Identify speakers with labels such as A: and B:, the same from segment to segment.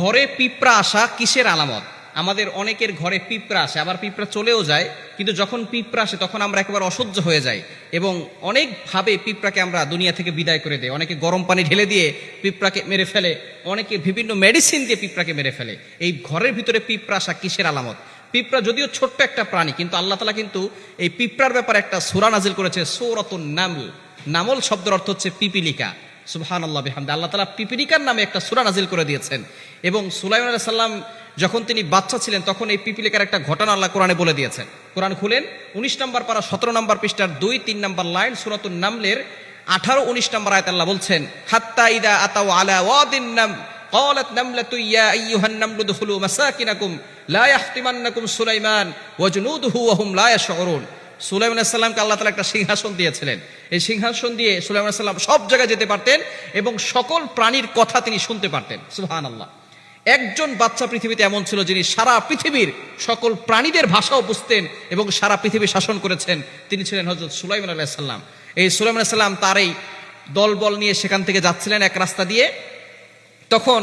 A: ঘরে পিঁপড়া আসা কিসের আলামত? আমাদের অনেকের ঘরে পিঁপড়া আসে, আবার পিঁপড়া চলেও যায়, কিন্তু যখন পিঁপড়া আসে তখন আমরা একেবারে অসহ্য হয়ে যাই এবং অনেকভাবে পিঁপড়াকে আমরা দুনিয়া থেকে বিদায় করে দেয় অনেকে গরম পানি ঢেলে দিয়ে পিঁপড়াকে মেরে ফেলে, অনেকে বিভিন্ন মেডিসিন দিয়ে পিঁপড়াকে মেরে ফেলে। এই ঘরের ভিতরে পিঁপড়া আসা কিসের আলামত? পিঁপড়া যদিও ছোট্ট একটা প্রাণী, কিন্তু আল্লাহ তালা কিন্তু এই পিঁপড়ার ব্যাপারে একটা সুরা নাজিল করেছে, সৌরতুন নামল। নামল শব্দের অর্থ হচ্ছে পিপিলিকা। সুবহান আল্লাহ বিহামদে আল্লাহ তালা পিপিলিকার নামে একটা সুরা নাজিল করে দিয়েছেন এবং সুলাইমান আলাইহিস সাল্লাম যখন তিনি বাচ্চা ছিলেন তখন এই পিপিলিকার একটা ঘটনা আল্লাহ কোরআনে বলে দিয়েছেন কোরআন খুলেন উনিশ নম্বর পারা সতেরো নম্বর পৃষ্ঠার দুই তিন নম্বর লাইন সুরাতুন নামলের আঠারো উনিশ নম্বর আয়াত আল্লাহ বলছেন হাত্তা ইদা আতাও আলা ওয়াদিন নাম قالت نملة يا أيها النمل ادخلوا مساكنكم لا يحطمنكم سليمان وجنوده وهم لا يشعرون সুলাইমান সাল্লামকে আল্লাহ তালা একটা সিংহাসন দিয়েছিলেন। এই সিংহাসন দিয়ে সুলাইমান সাল্লাম সব জায়গায় যেতে পারতেন এবং সকল প্রাণীর কথা তিনি শুনতে পারতেন। সুহান আল্লাহ একজন বাচ্চা পৃথিবীতে এমন ছিল যিনি সারা পৃথিবীর সকল প্রাণীদের ভাষাও বুঝতেন এবং সারা পৃথিবী শাসন করেছেন। তিনি ছিলেন হজরত সুলাইমান আলাইসাল্লাম এই সুলাইমান সাল্লাম তার এই দলবল নিয়ে সেখান থেকে যাচ্ছিলেন এক রাস্তা দিয়ে। তখন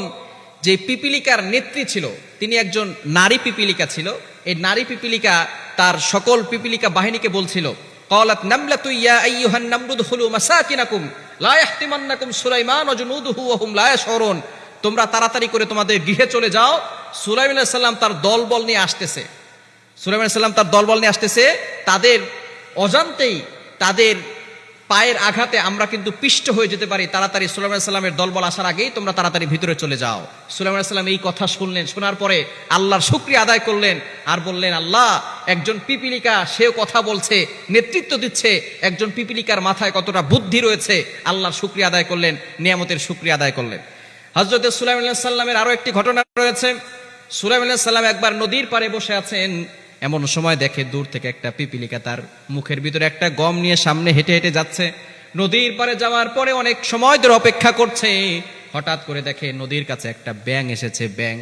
A: যে পিপিলিকার নেত্রী ছিল, তিনি একজন নারী পিপিলিকা ছিল। এই নারী পিপিলিকা তার সকল পিপিলিকা বাহিনীকে বলছিল, কলাত নামলা তুই ইয়া আইয়ুহান নামরুদ হুলু মাসাকিনাকুম, লা ইয়াহতিমান্নাকুম সুলাইমান ওয়া জুনুদুহু ওয়া হুম লা ইয়াশউরুন। তোমরা তাড়াতাড়ি করে তোমাদের গৃহে চলে যাও। সুলাইম সাল্লাম তার দলবল নিয়ে আসতেছে। সুলাইম সাল্লাম তার দলবল নিয়ে আসতেছে। তাদের অজান্তেই তাদের পায়ের আঘাতে আমরা কিন্তু পিষ্ট হয়ে যেতে পারি। তাড়াতাড়ি সুলাইমান সাল্লামের দলবল আসার আগেই তোমরা তাড়াতাড়ি ভিতরে চলে যাও। সুলাইমান সাল্লাম এই কথা শুনলেন। শোনার পরে আল্লাহর শুক্রিয়া আদায় করলেন আর বললেন, আল্লাহ, একজন পিপিলিকা সেও কথা বলছে, নেতৃত্ব দিচ্ছে। একজন পিপিলিকার মাথায় কতটা বুদ্ধি রয়েছে, আল্লাহর শুক্রিয়া আদায় করলেন, নিয়ামতের শুক্রিয়া আদায় করলেন। হজরত সুলাইম সাল্লামের আরও একটি ঘটনা রয়েছে। সুলাইম সাল্লাম একবার নদীর পাড়ে বসে আছেন। এমন সময় দেখে দূর থেকে একটা পিপিলিকা তার মুখের ভিতরে একটা গম নিয়ে সামনে হেঁটে হেঁটে যাচ্ছে। নদীর পাড়ে যাওয়ার পরে অনেক সময় ধরে অপেক্ষা করছে। হঠাৎ করে দেখে নদীর কাছে একটা ব্যাং এসেছে ব্যাং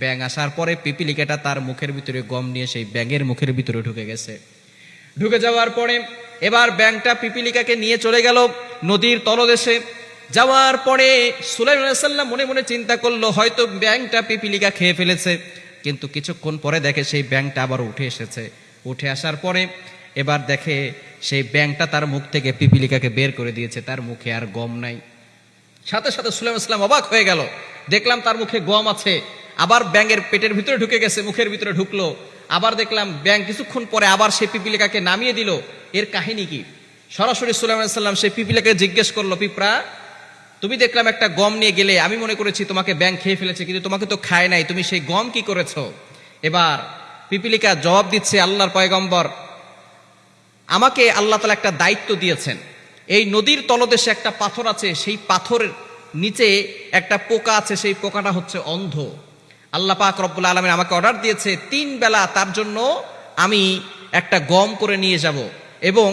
A: ব্যাং আসার পরে পিপিলিকাটা তার মুখের ভিতরে গম নিয়ে সেই ব্যাঙের মুখের ভিতরে ঢুকে গেছে। ঢুকে যাওয়ার পরে এবার ব্যাংকটা পিপিলিকাকে নিয়ে চলে গেল নদীর তলদেশে। যাওয়ার পরে সুলাইম সাল্লাম মনে মনে চিন্তা করল, হয়তো ব্যাংকটা পিপিলিকা খেয়ে ফেলেছে। কিন্তু কিছুক্ষণ পরে দেখে সেই ব্যাংকটা আবার উঠে এসেছে। উঠে আসার পরে এবার দেখে সেই ব্যাংকটা তার মুখ থেকে পিপিলিকাকে বের করে দিয়েছে। তার মুখে আর গম নাই। সাথে সাথে সুলাইম ইসলাম অবাক হয়ে গেল। দেখলাম তার মুখে গম আছে। আবার ব্যাঙের পেটের ভিতরে ঢুকে গেছে, মুখের ভিতরে ঢুকলো। আবার দেখলাম ব্যাং কিছুক্ষণ পরে আবার সেই পিপিলিকাকে নামিয়ে দিল। এর কাহিনী কি? সরাসরি সুলাইমান সাল্লাম সেই পিপিলিকাকে জিজ্ঞেস করল, পিঁপড়া তুমি দেখলাম একটা গম নিয়ে গেলে, আমি মনে করেছি তোমাকে ব্যাং খেয়ে ফেলেছে, কিন্তু তোমাকে তো খায় নাই, তুমি সেই গম কি করেছ? এবার পিপিলিকা জবাব দিচ্ছে আল্লাহর পয়গম্বর, আমাকে আল্লাহ তালা একটা দায়িত্ব দিয়েছেন। এই নদীর তলদেশে একটা পাথর আছে, সেই পাথরের নিচে একটা পোকা আছে, সেই পোকাটা হচ্ছে অন্ধ। আল্লাহ পাক রব্বুল আলমিন আমাকে অর্ডার দিয়েছে, তিন বেলা তার জন্য আমি একটা গম করে নিয়ে যাব। এবং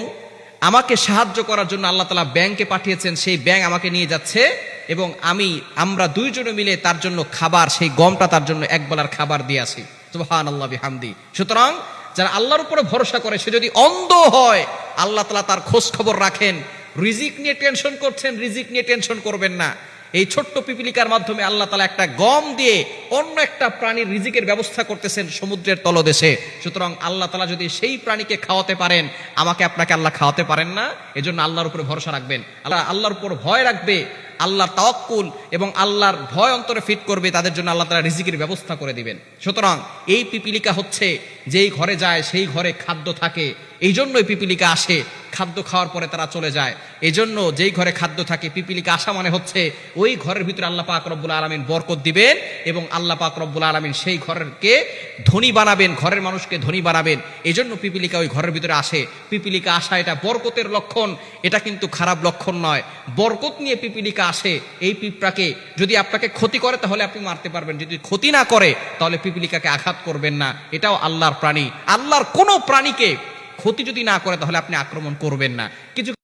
A: আমাকে সাহায্য করার জন্য আল্লাহ তালা ব্যাংকে পাঠিয়েছেন, সেই ব্যাংক আমাকে নিয়ে যাচ্ছে এবং আমি, আমরা দুইজনে মিলে তার জন্য খাবার, সেই গমটা তার জন্য একবেলার খাবার দিয়ে আসি। সুহান আল্লাহ বিহামদি। সুতরাং যারা আল্লাহর উপরে ভরসা করে, সে যদি অন্ধ হয়, আল্লাহ তালা তার খোঁজ খবর রাখেন। রিজিক নিয়ে টেনশন করছেন, রিজিক নিয়ে টেনশন করবেন না। এই ছোট্ট পিপিলিকার মাধ্যমে আল্লাহ তালা একটা গম দিয়ে অন্য একটা প্রাণীর রিজিকের ব্যবস্থা করতেছেন সমুদ্রের তলদেশে। সুতরাং আল্লাহ তালা যদি সেই প্রাণীকে খাওয়াতে পারেন, আমাকে আপনাকে আল্লাহ খাওয়াতে পারেন না, এজন্য আল্লাহর উপরে ভরসা রাখবেন। আল্লাহ আল্লাহর উপর ভয় রাখবে, আল্লাহর তাওয়াক্কুল এবং আল্লাহর ভয় অন্তরে ফিট করবে, তাদের জন্য আল্লাহ তালা রিজিকের ব্যবস্থা করে দিবেন। সুতরাং এই পিপিলিকা হচ্ছে, যেই ঘরে যায়, সেই ঘরে খাদ্য থাকে এই জন্যই পিপিলিকা আসে। খাদ্য খাওয়ার পরে তারা চলে যায়। এই জন্য যেই ঘরে খাদ্য থাকে, পিপিলিকা আসা মানে হচ্ছে ওই ঘরের ভিতরে আল্লাহ পাক রব্বুল আলমিন বরকত দিবেন এবং আল্লাহ পাক রব্বুল আলমিন সেই ঘরকে ধনী বানাবেন, ঘরের মানুষকে ধনী বানাবেন। এই জন্য পিপিলিকা ওই ঘরের ভিতরে আসে। পিপিলিকা আসা এটা বরকতের লক্ষণ, এটা কিন্তু খারাপ লক্ষণ নয়। বরকত নিয়ে পিপিলিকা আসে, এই পিঁপড়াকে যদি আপনাকে ক্ষতি করে তাহলে আপনি মারতে পারবেন। যদি ক্ষতি না করে তাহলে পিপিলিকাকে আঘাত করবেন না। এটাও আল্লাহর প্রাণী। আল্লাহর কোনো প্রাণীকে ক্ষতি যদি না করে তাহলে আপনি আক্রমণ করবেন না। কিছু